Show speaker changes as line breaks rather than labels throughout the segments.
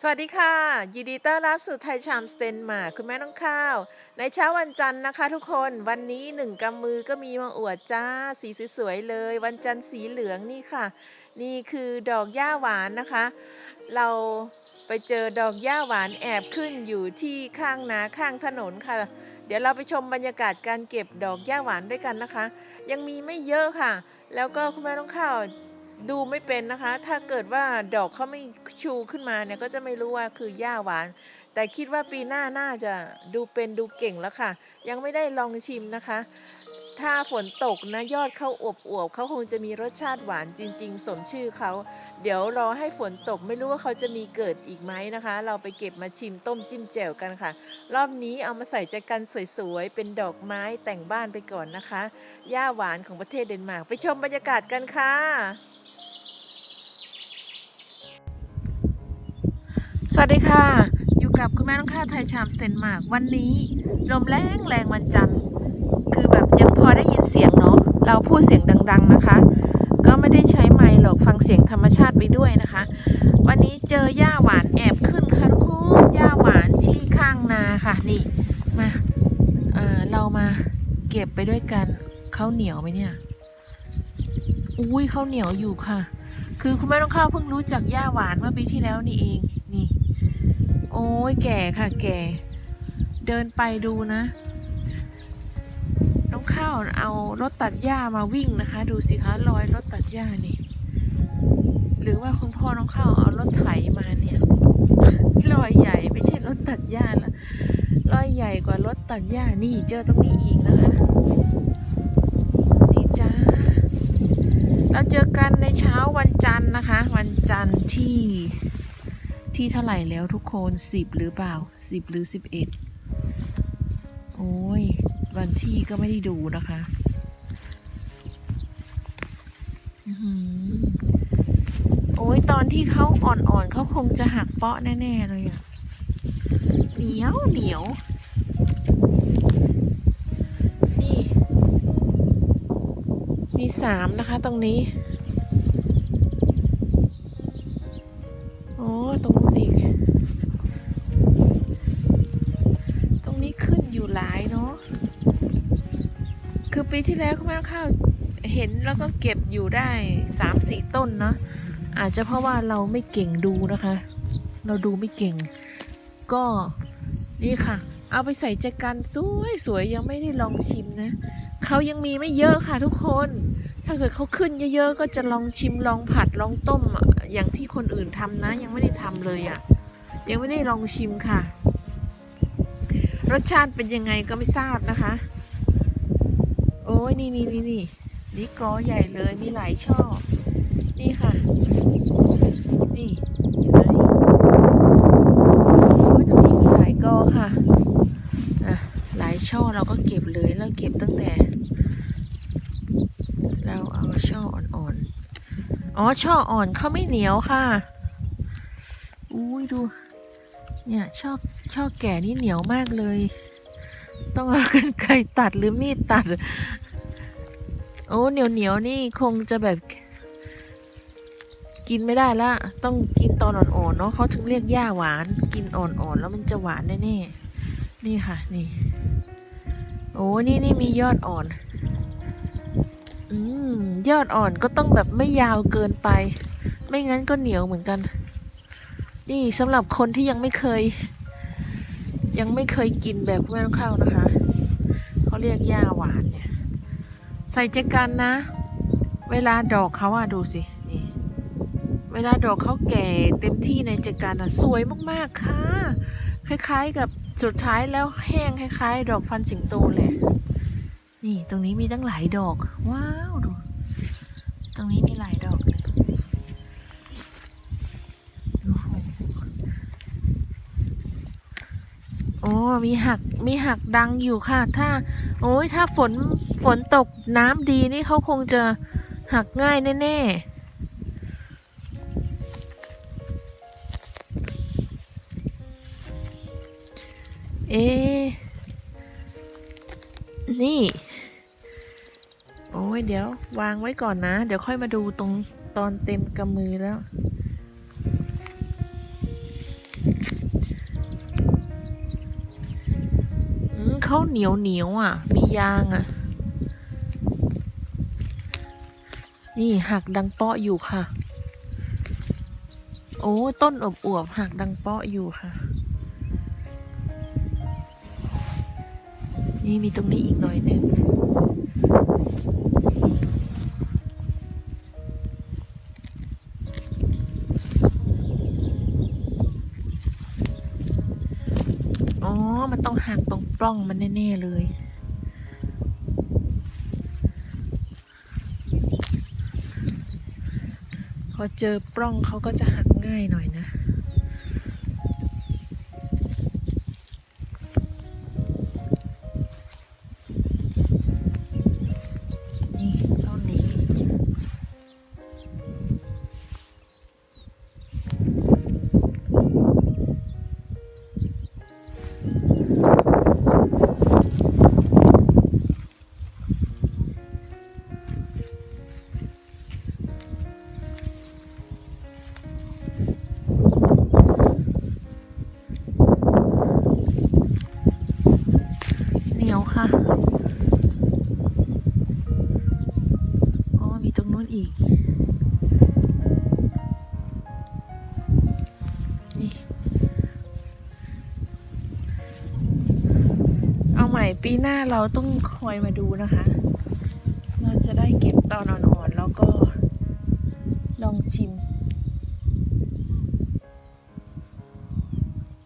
สวัสดีค่ะ ยินดีต้อนรับสู่ไทยชามสเตนมาคคุณแม่น้องข้าว ในเช้าวันจันทร์นะคะทุกคนวันนี้หนึ่งกำมือก็มีมาอวดจ้า สีสวยๆเลย วันจันทร์สีเหลืองนี่ค่ะ นี่คือดอกหญ้าหวานนะคะ เราไปเจอดอกหญ้าหวานแอบขึ้นอยู่ที่ข้างนาข้างถนนค่ะ เดี๋ยวเราไปชมบรรยากาศการเก็บดอกหญ้าหวานด้วยกันนะคะ ยังมีไม่เยอะค่ะ แล้วก็คุณแม่น้องข้าว ดูไม่เป็นนะคะ ถ้าเกิดว่าดอกเขาไม่ชูขึ้นมาเนี่ยก็จะไม่รู้ว่าคือหญ้าหวาน แต่คิดว่าปีหน้าน่าจะดูเป็นดูเก่งแล้วค่ะ ยังไม่ได้ลองชิมนะคะ ถ้าฝนตกนะยอดเขาอวบอวบเขาคงจะมีรสชาติหวานจริง ๆ สมชื่อเขา เดี๋ยวรอให้ฝนตกไม่รู้ว่าเขาจะมีเกิดอีกไหมนะคะ เราไปเก็บมาชิมต้มจิ้มแจ่วกันค่ะ รอบนี้เอามาใส่ใจกันสวยๆเป็นดอกไม้แต่งบ้านไปก่อนนะคะหญ้าหวานของประเทศเดนมาร์กไปชมบรรยากาศกันค่ะ สวัสดีค่ะ อยู่กับคุณแม่น้องข้าวไทยชามเซนมาร์กวันนี้ลมแรงแรงวันจันทร์คือแบบยังพอได้ยินเสียงเนาะเราพูดเสียงดัง ๆนะคะ ก็ไม่ได้ใช้ไมค์หรอกฟังเสียงธรรมชาติไปด้วยนะคะ วันนี้เจอหญ้าหวานแอบขึ้นค่ะทุกคนหญ้าหวานที่ข้างนาค่ะนี่มาเออเรามาเก็บไปด้วยกันเขาวเหนียวไหมเนี่ยอุ้ยเขาวเหนียวอยู่ค่ะ คือคุณแม่น้องข้าวเพิ่งรู้จักหญ้าหวานเมื่อปีที่แล้วนี่เอง โอ้ยแก่ค่ะแก่ เดินไปดูนะ น้องข้าวเอารถตัดหญ้ามาวิ่งนะคะ ดูสิคะรอยรถตัดหญ้านี่ หรือว่าคุณพ่อน้องข้าวเอารถไถมาเนี่ยรอยใหญ่ไม่ใช่รถตัดหญ้าละรอยใหญ่กว่ารถตัดหญ้านี่เจอตรงนี้อีกนะคะนี่จ้าเราเจอกันในเช้าวันจันทร์นะคะ วันจันทร์ที่ ที่เท่าไหร่แล้วทุกคนสิบหรือเปล่าสิบหรือสิบเอ็ดโอ้ย วันที่ก็ไม่ได้ดูนะคะอโอ้ยตอนที่เขาอ่อนๆเขาคงจะหักเปาะแน่ ๆ เลยอะเหนียวเหนียวนี่ มีสามนะคะตรงนี้ายเนาะคือปีที่แล้วคุณแม่ข้าวเห็นแล้วก็เก็บอยู่ได้สามสี่ต้นเนาะอาจจะเพราะว่าเราไม่เก่งดูนะคะ เราดูไม่เก่ง ก็นี่ค่ะ เอาไปใส่แจกันสวยสวยยังไม่ได้ลองชิมนะเขายังมีไม่เยอะค่ะทุกคน ถ้าเกิดเขาขึ้นเยอะๆ ก็จะลองชิมลองผัดลองต้มอะอย่างที่คนอื่นทำนะ ยังไม่ได้ทำเลยอะ่ะ ยังไม่ได้ลองชิมค่ะ รสชาติเป็นยังไงก็ไม่ทราบนะคะ โอ้ยนี่นี่นี่นี่นี่กอใหญ่เลยมีหลายช่อ นี่ค่ะ นี่เห็นไหมโอ้ยตรงนี้มีหลายกอค่ะอะ หลายช่อเราก็เก็บเลยแล้วเก็บตั้งแต่ เราเอาช่ออ่อนๆ อ๋อช่ออ่อนเขาไม่เหนียวค่ะ อุ้ยดู เนี่ยช่อช่อแก่นี่เหนียวมากเลย ต้องเอากันไกรตัดหรือมีดตัด โอ้เหนียวเหนียวนี่คงจะแบบ กินไม่ได้ละต้องกินตอนอ่อนๆเนาะเขาถึงเรียกหญ้าหวาน กินอ่อนๆแล้วมันจะหวานแน่ๆนี่ค่ะนี่ โอ้นี่นี่มียอดอ่อน อืมยอดอ่อนก็ต้องแบบไม่ยาวเกินไป ไม่งั้นก็เหนียวเหมือนกัน นี่สำหรับคนที่ยังไม่เคย ยังไม่เคยกินแบบแม่ข้าวนะคะ เขาเรียกหญ้าหวานเนี่ย ใส่ใจกันนะ เวลาดอกเขาอะดูสินี่เวลาดอกเขาแก่เต็มที่ในใจกันอะสวยมากๆค่ะ คล้ายๆกับสุดท้ายแล้วแห้งคล้าย ๆ ดอกฟันสิงโตเลยนี่ตรงนี้มีตั้งหลายดอก ว้าวดู ตรงนี้มีหลายดอก มีหักมีหักดังอยู่ค่ะ ถ้า โอ้ยถ้าฝนฝนตกน้ำดีนี่เขาคงจะหักง่ายแน่ๆเอ๊ะนี่ โอ้ยเดี๋ยว วางไว้ก่อนนะ เดี๋ยวค่อยมาดูตรงตอนเต็มกำมือแล้ว ขาเหนียวเหนียวอะ มียางอะ นี่หักดังเปาะอยู่ค่ะ โอ้ต้นอบอวบหักดังเปาะอยู่ค่ะ นี่มีตรงนี้อีกหน่อยนึง ล้องมันแน่ ๆ เลย พอเจอปล้องเขาก็จะหักง่ายหน่อยนะ หม่ปีหน้าเราต้องคอยมาดูนะคะ เราจะได้เก็บตอนอ่อนๆแล้วก็ลองชิม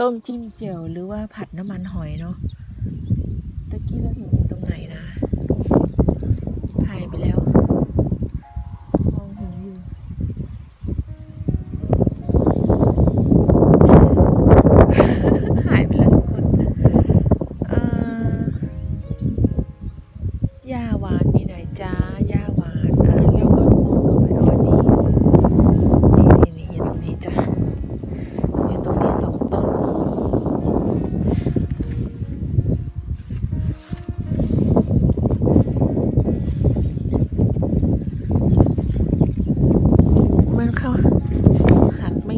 ต้มจิ้มเจียวหรือว่าผัดน้ำมันหอยเนาะตะกี้เราเห็นอยู่ตรงไหนนะหายไปแล้ว ยาหวานมีไหนจ้ายาหวานอะแล้วก็มองเข้าไปเอาอันนี้ นี่นี่นี่อยู่ตรงนี้จ้ะอยู่ตรงนี้สองต้น มันเข้าหักไม่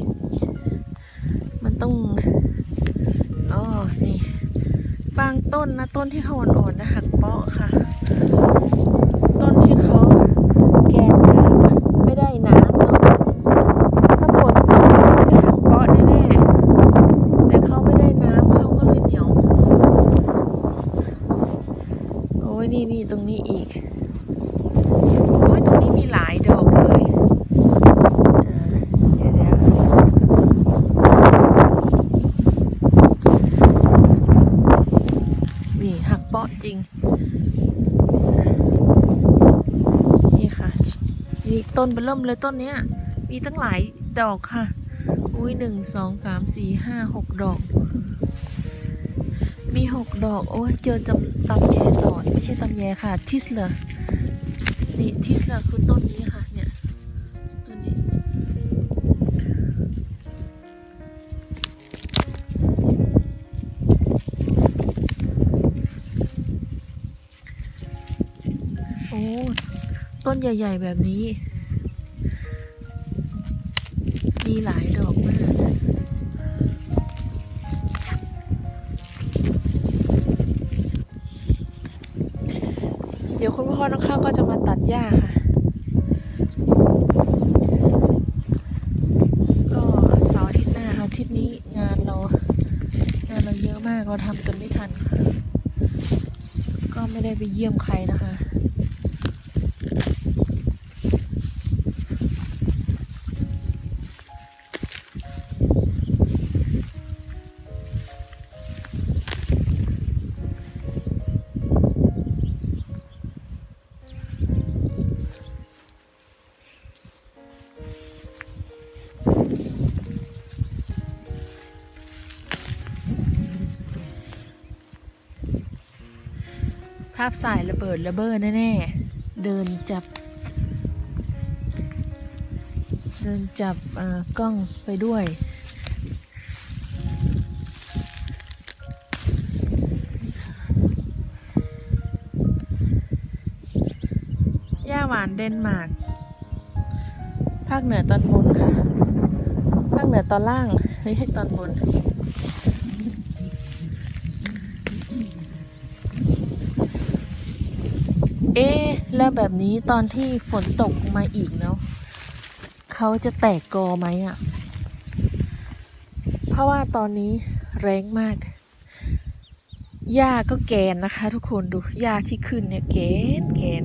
มันต้อง อ๋อ นี่ บางต้นนะ ต้นที่เขาอ่อนๆนะหักเปาะค่ะ ต้นที่เขาแกนน้ำอะไม่ได้น้ำเนาะ ถ้าฝนตกเนี่ยมันจะหักเปาะแน่ๆ แต่เขาไม่ได้น้ำเขาก็เลยเหนียว โอ้ยนี่นี่ตรงนี้อีก โอ้ยตรงนี้มีหลายดอกเลยอ่าเดี๋ยวเดี๋ยวนี่หักเปาะจริง นี่ค่ะ นี่ต้นเบอร์เริ่มเลยต้นเนี้ย มีตั้งหลายดอกค่ะ อุ้ยหนึ่งสองสามสี่ห้าหกดอก มีหกดอก โอ้ยเจอจำตำแยต่อนไม่ใช่ตำแยค่ะ ทิสเลอร์นี่ทิสเลอร์คือต้นนี้ค่ะ เนี่ยต้นนี้โอ้ต้นใหญ่ ๆ แบบนี้ มีหลายดอกมากเดี๋ยวคุณพ่อน้องข้าวก็จะมาตัดหญ้าค่ะก็เสาร์อาทิตย์หน้าค่ะอาทิตย์นี้งานเรางานเราเยอะมากเราทำกันไม่ทันค่ะ ก็ไม่ได้ไปเยี่ยมใครนะคะ พสายระเบิดระเบ้อแน่ๆ เดินจับ เดินจับกล้องไปด้วย ย่าหวานเดนมาร์ก ภาคเหนือตอนบนค่ะ ภาคเหนือตอนล่าง ไม่ใช่ตอนบน อ๊แล้วแบบนี้ตอนที่ฝนตกมาอีกเนาะเขาจะแตกกอไหมอะ่ะ เพราะว่าตอนนี้แรงมาก หญ้าก็แกนนะคะ ทุกคนดูหญ้าที่ขึ้นเนี่ยแกนแกน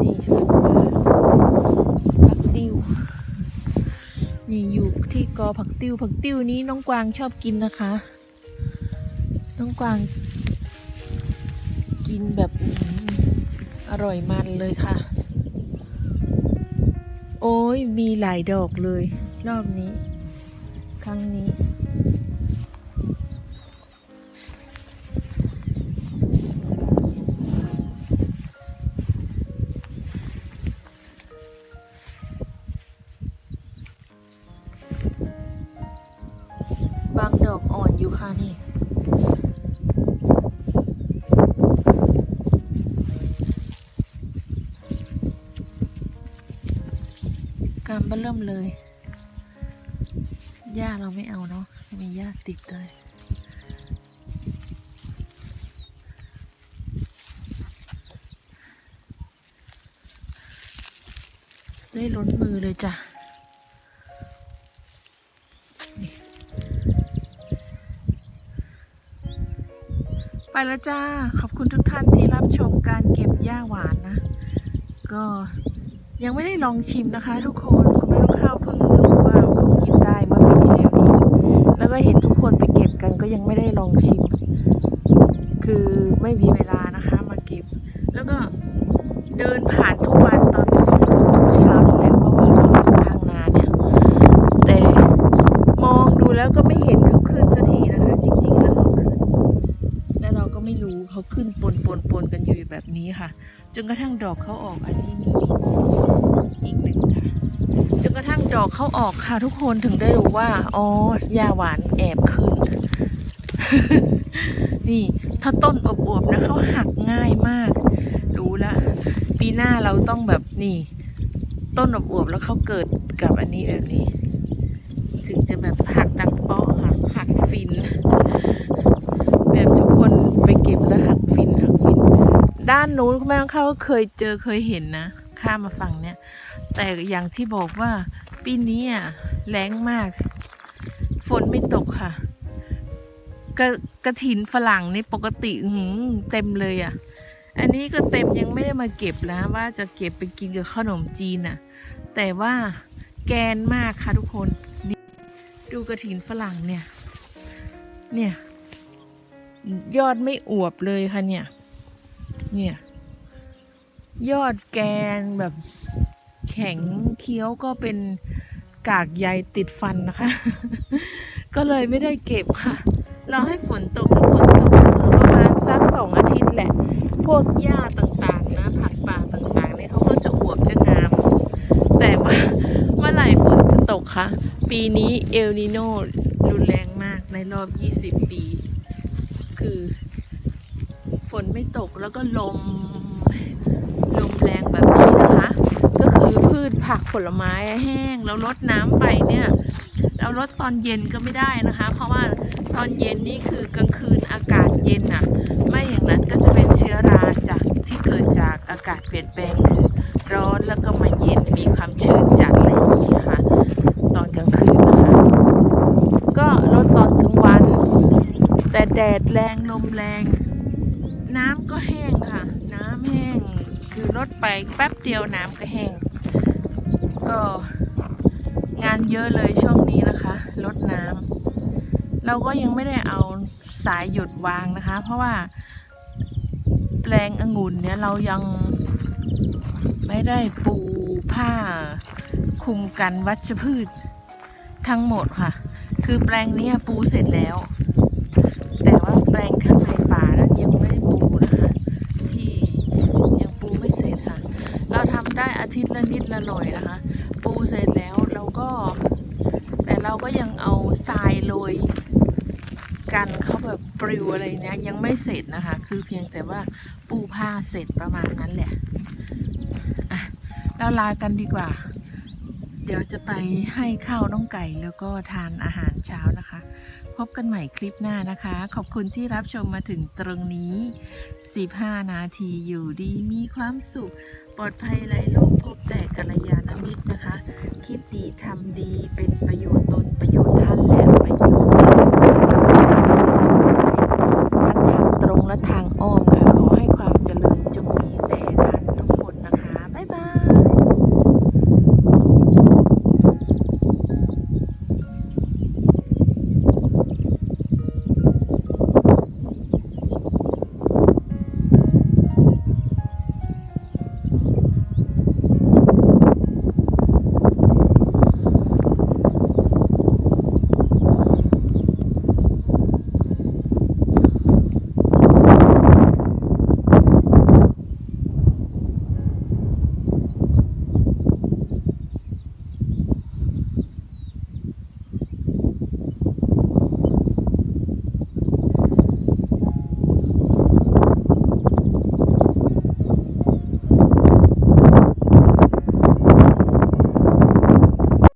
นี่ผักติ้วนี่อยู่ที่กอผักติ้วผักติ้วนี้น้องกวางชอบกินนะคะ น้องกวาง กินแบบอื้อหืออร่อยมันเลยค่ะ โอ้ยมีหลายดอกเลย รอบนี้ ครั้งนี้ กำเริ่มเลยหญ้าเราไม่เอาเนาะมีหญ้าติดเลยได้ล้นมือเลยจ้ะไปแล้วจ้า ขอบคุณทุกท่านที่รับชมการเก็บหญ้าหวานนะ ก็ยังไม่ได้ลองชิมนะคะทุกคน ข้าวเพิ่งรู้ว่าเขากินได้เมื่อปีที่แล้วนี้แล้วก็เห็นทุกคนไปเก็บกันก็ยังไม่ได้ลองชิม คือไม่มีเวลานะคะมาเก็บ แล้วก็เดินผ่านทุกวันตอนไปส่งลูกทุกเช้านั่นแหละเพราะว่าเขาอยู่ข้างนาเนี่ยแต่มองดูแล้วก็ไม่เห็นเขาขึ้นสักทีนะคะ จริง ๆ แล้วเขาขึ้น แล้วเราก็ไม่รู้เขาขึ้นปนปนปนกันอยู่แบบนี้ค่ะ จนกระทั่งดอกเขาออกอันนี้มีอีกหนึ่ง จนกระทั่งดอกเข้าออกค่ะทุกคนถึงได้รู้ว่า อ๋อยาหวานแอบขึ้น นี่ถ้าต้นอวบๆนะเขาหักง่ายมาก รู้ละ ปีหน้าเราต้องแบบนี่ ต้นอวบๆแล้วเขาเกิดกับอันนี้แบบนี้ ถึงจะแบบหักดังเปาะหักหักฟิน แบบทุกคนไปเก็บแล้วหักฟินหักฟิน ด้านนู้นคุณแม่ต้องเข้าก็เคยเจอเคยเห็นนะ ข้ามมาฝั่งเนี้ยแต่อย่างที่บอกว่าปีนี้อะแรงมาก ฝนไม่ตกค่ะ กระกระถินฝรั่งนี่ปกติหืเต็มเลยอะ อันนี้ก็เต็มยังไม่ได้มาเก็บนะ ว่าจะเก็บไปกินกับขนมจีนน่ะ แต่ว่าแกนมากค่ะทุกคนนดูกระถินฝรั่งเนี่ย เนี่ย ยอดไม่อวบเลยค่ะเนี่ย เนี่ย ยอดแกนแบบแข็งเคี้ยวก็เป็นกากใยติดฟันนะคะ ก็เลยไม่ได้เก็บค่ะรอให้ฝนตกถ้าฝนตกก็คือประมาณสักสองอาทิตย์แหละ พวกหญ้าต่างๆนะผักป่าต่างๆเนี่ยเขาก็จะอวบจะงาม แต่ว่าเมื่อไหร่ฝนจะตกคะปีนี้เอลนิโนรุนแรงมากในรอบ 20 ปี คือ ฝนไม่ตกแล้วก็ลม ลมแรงแบบนี้นะคะ ก็คือพืชผักผลไม้แห้งแล้วรดน้ำไปเนี่ยเรารดตอนเย็นก็ไม่ได้นะคะ เพราะว่าตอนเย็นนี่คือกลางคืนอากาศเย็นน่ะ ไม่อย่างนั้นก็จะเป็นเชื้อราจากที่เกิดจากอากาศเปลี่ยนแปลงคือร้อนแล้วก็มาเย็นมีความชื้นจัดอะไรอย่างนี้ค่ะ ตอนกลางคืนนะคะ ก็รดตอนกลางวัน แต่แดดแรงลมแรง น้ำก็แห้งค่ะ น้ำแห้ง คือรดไปแป๊บเดียวน้ำก็แห้งก็งานเยอะเลยช่วงนี้นะคะรดน้ำเราก็ยังไม่ได้เอาสายหยุดวางนะคะ เพราะว่าแปลงองุ่นเนี่ยเรายังไม่ได้ปูผ้าคุมกันวัชพืชทั้งหมดค่ะ คือแปลงนี้ปูเสร็จแล้ว แต่ว่าแปลงข้างในป่า อาทิตย์ละนิดละหน่อยนะคะ ปูเสร็จแล้วเราก็ แต่เราก็ยังเอาทรายโรยกันเขาแบบปลิวอะไรเนี้ยยังไม่เสร็จนะคะ คือเพียงแต่ว่าปูผ้าเสร็จประมาณนั้นแหละเราลากันดีกว่า เดี๋ยวจะไปให้ข้าวน้องไก่แล้วก็ทานอาหารเช้านะคะ พบกันใหม่คลิปหน้านะคะ ขอบคุณที่รับชมมาถึงตรงนี้ 15 นาทีอยู่ดีมีความสุข ปลอดภัยไรโรค แต่กัลยาณมิตรนะคะ คิดดีทำดีเป็นประโยชน์ตนประโยชน์ท่านและประโยชน์ชาติ